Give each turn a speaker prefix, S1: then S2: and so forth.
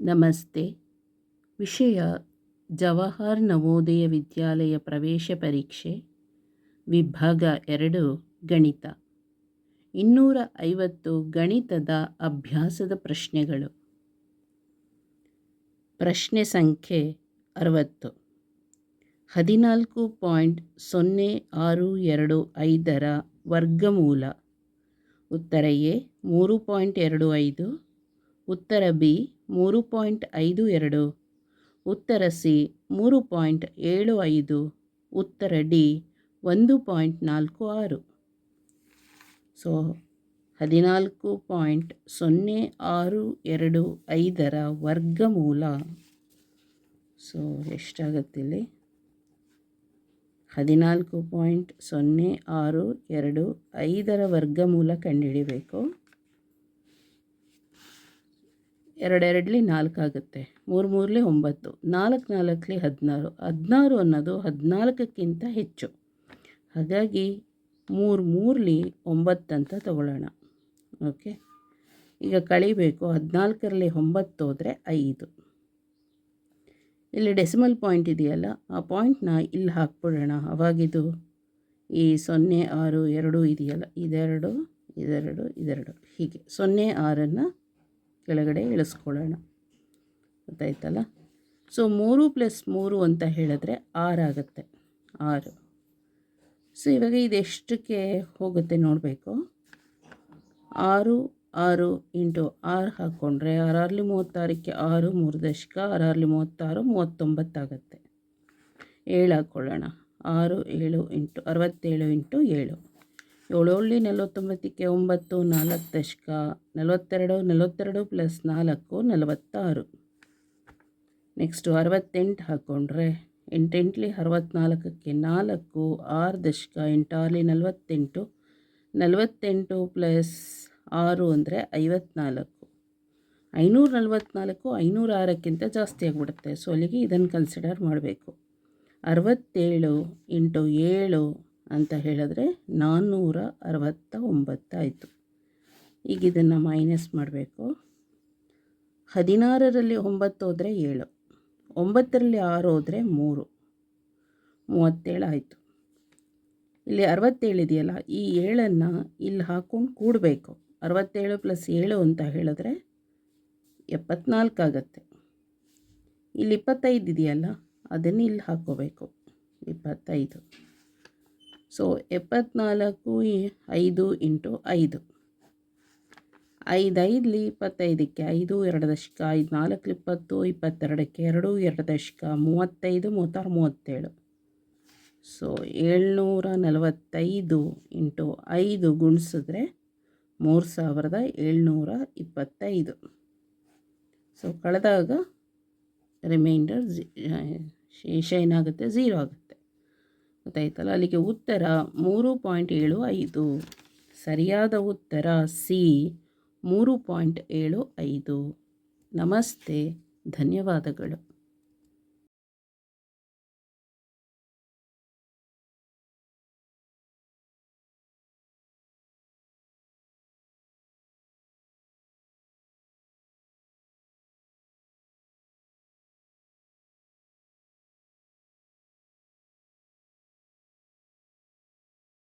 S1: ನಮಸ್ತೆ. ವಿಷಯ ಜವಾಹರ್ ನವೋದಯ ವಿದ್ಯಾಲಯ ಪ್ರವೇಶ ಪರೀಕ್ಷೆ, ವಿಭಾಗ ಎರಡು, ಗಣಿತ. ಇನ್ನೂರ ಐವತ್ತು ಗಣಿತದ ಅಭ್ಯಾಸದ ಪ್ರಶ್ನೆಗಳು. ಪ್ರಶ್ನೆ ಸಂಖ್ಯೆ ಅರವತ್ತು. ಹದಿನಾಲ್ಕು ಪಾಯಿಂಟ್ ಸೊನ್ನೆ ಆರು ಎರಡು ಐದರ ವರ್ಗಮೂಲ. ಉತ್ತರ ಎ, ಮೂರು ಪಾಯಿಂಟ್ ಎರಡು ಐದು ಉತ್ತರ ಬಿ ಮೂರು ಪಾಯಿಂಟ್ ಐದು ಎರಡು. ಉತ್ತರ ಸಿ ಮೂರು ಪಾಯಿಂಟ್ ಏಳು ಐದು. ಉತ್ತರ ಡಿ ಒಂದು ಪಾಯಿಂಟ್ ನಾಲ್ಕು ಆರು. ಸೊ, ಹದಿನಾಲ್ಕು ಪಾಯಿಂಟ್ ಸೊನ್ನೆ ಆರು ಎರಡು ಐದರ ವರ್ಗಮೂಲ. ಸೊ, ಎಷ್ಟಾಗತ್ತಿಲ್ಲಿ? ಹದಿನಾಲ್ಕು ಪಾಯಿಂಟ್ ಸೊನ್ನೆ ಆರು ಎರಡು ಐದರ ವರ್ಗಮೂಲ ಕಂಡುಹಿಡಿಬೇಕು. ಎರಡೆರಡಲಿ ನಾಲ್ಕು ಆಗುತ್ತೆ. ಮೂರು ಮೂರಲಿ ಒಂಬತ್ತು. ನಾಲ್ಕು ನಾಲ್ಕಲಿ ಹದಿನಾರು. ಹದಿನಾರು ಅನ್ನೋದು ಹದಿನಾಲ್ಕಕ್ಕಿಂತ ಹೆಚ್ಚು. ಹಾಗಾಗಿ ಮೂರು ಮೂರಲಿ ಒಂಬತ್ತು ಅಂತ ತಗೊಳ್ಳೋಣ. ಓಕೆ? ಈಗ ಕಳಿಬೇಕು. ಹದಿನಾಲ್ಕರಲ್ಲಿ ಒಂಬತ್ತು ಹೋದರೆ ಐದು. ಇಲ್ಲಿ ಡೆಸಿಮಲ್ ಪಾಯಿಂಟ್ ಇದೆಯಲ್ಲ, ಆ ಪಾಯಿಂಟ್ನ ಇಲ್ಲಿ ಹಾಕ್ಬಿಡೋಣ. ಅವಾಗಿದು ಈ ಸೊನ್ನೆ ಆರು ಎರಡು ಇದೆಯಲ್ಲ, ಇದೆರಡು ಇದೆರಡು ಇದೆರಡು. ಹೀಗೆ ಸೊನ್ನೆ ಆರನ್ನು ಕೆಳಗಡೆ ಇಳಿಸ್ಕೊಳ್ಳೋಣ. ಗೊತ್ತಾಯ್ತಲ್ಲ? ಸೊ ಮೂರು ಪ್ಲಸ್ ಮೂರು ಅಂತ ಹೇಳಿದ್ರೆ ಆಗುತ್ತೆ. ಆರು. ಸೊ ಇವಾಗ ಇದೆಷ್ಟಕ್ಕೆ ಹೋಗುತ್ತೆ ನೋಡಬೇಕು. ಆರು ಆರು ಇಂಟು ಆರು ಹಾಕ್ಕೊಂಡ್ರೆ ಆರಾರ್ಲಿ ಮೂವತ್ತಾರಕ್ಕೆ ಆರು, ಮೂರು ದಶಕ, ಆರಾರ್ಲಿ ಮೂವತ್ತಾರು ಮೂವತ್ತೊಂಬತ್ತಾಗತ್ತೆ ಏಳು ಹಾಕ್ಕೊಳ್ಳೋಣ ಆರು, ಏಳು ಇಂಟು ಅರವತ್ತೇಳು ಇಂಟು ಏಳು. ಏಳೇಳಿ ನಲವತ್ತೊಂಬತ್ತಕ್ಕೆ ಒಂಬತ್ತು, ನಾಲ್ಕು ದಶಕ, ನಲವತ್ತೆರಡು ನಲವತ್ತೆರಡು ಪ್ಲಸ್ ನಾಲ್ಕು, ನಲವತ್ತಾರು. ನೆಕ್ಸ್ಟು ಅರವತ್ತೆಂಟು ಹಾಕ್ಕೊಂಡ್ರೆ ಎಂಟೆಂಟ್ಲಿ ಅರವತ್ತ್ನಾಲ್ಕಕ್ಕೆ ನಾಲ್ಕು, ಆರು ದಶಕ ಎಂಟಾರ್ಲಿ ನಲವತ್ತೆಂಟು ನಲವತ್ತೆಂಟು ಪ್ಲಸ್ ಆರು ಅಂದರೆ ಐವತ್ನಾಲ್ಕು. ಐನೂರ ನಲವತ್ತ್ನಾಲ್ಕು ಐನೂರ ಆರಕ್ಕಿಂತ ಜಾಸ್ತಿ ಆಗಿಬಿಡುತ್ತೆ. ಸೊ, ಅಲ್ಲಿಗೆ ಇದನ್ನು ಕನ್ಸಿಡರ್ ಮಾಡಬೇಕು. ಅರವತ್ತೇಳು ಇಂಟು ಏಳು ಅಂತ ಹೇಳಿದ್ರೆ ನಾನ್ನೂರ ಅರವತ್ತ ಒಂಬತ್ತಾಯಿತು ಈಗ ಇದನ್ನು ಮೈನಸ್ ಮಾಡಬೇಕು. ಹದಿನಾರರಲ್ಲಿ ಒಂಬತ್ತು ಹೋದರೆ ಏಳು. ಒಂಬತ್ತರಲ್ಲಿ ಆರು ಹೋದರೆ ಮೂರು. ಮೂವತ್ತೇಳು ಆಯಿತು. ಇಲ್ಲಿ ಅರವತ್ತೇಳು ಇದೆಯಲ್ಲ, ಈ ಏಳನ್ನು ಇಲ್ಲಿ ಹಾಕ್ಕೊಂಡು ಕೂಡಬೇಕು. ಅರವತ್ತೇಳು ಪ್ಲಸ್ ಏಳು ಅಂತ ಹೇಳಿದ್ರೆ ಎಪ್ಪತ್ನಾಲ್ಕು ಆಗುತ್ತೆ. ಇಲ್ಲಿ ಇಪ್ಪತ್ತೈದು ಇದೆಯಲ್ಲ, ಅದನ್ನು ಇಲ್ಲಿ ಹಾಕ್ಕೋಬೇಕು ಇಪ್ಪತ್ತೈದು. ಸೊ ಎಪ್ಪತ್ನಾಲ್ಕು ಐದು ಇಂಟು ಐದು. ಐದೈದಲಿ ಇಪ್ಪತ್ತೈದಕ್ಕೆ ಐದು ಎರಡು ದಶಕ ಐದು ನಾಲ್ಕು ಇಪ್ಪತ್ತು, ಇಪ್ಪತ್ತೆರಡಕ್ಕೆ ಎರಡು ಎರಡು ದಶಕ, ಮೂವತ್ತೈದು, ಮೂವತ್ತಾರು, ಮೂವತ್ತೇಳು. ಸೊ ಏಳ್ನೂರ ನಲವತ್ತೈದು ಇಂಟು ಐದು ಗುಣಿಸಿದ್ರೆ ಮೂರು ಸಾವಿರದ ಏಳ್ನೂರ ಇಪ್ಪತ್ತೈದು. ಸೊ ಕಳೆದಾಗ ರಿಮೈಂಡರ್ ಶೇಷ ಏನಾಗುತ್ತೆ ಝೀರೋ ಆಗುತ್ತೆ. ಗೊತ್ತಾಯ್ತಲ್ಲ? ಅಲ್ಲಿಗೆ ಉತ್ತರ ಮೂರು ಪಾಯಿಂಟ್ ಏಳು ಐದು. ಸರಿಯಾದ ಉತ್ತರ ಸಿ ಮೂರು ಪಾಯಿಂಟ್ ಏಳು ಐದು. ನಮಸ್ತೆ, ಧನ್ಯವಾದಗಳು.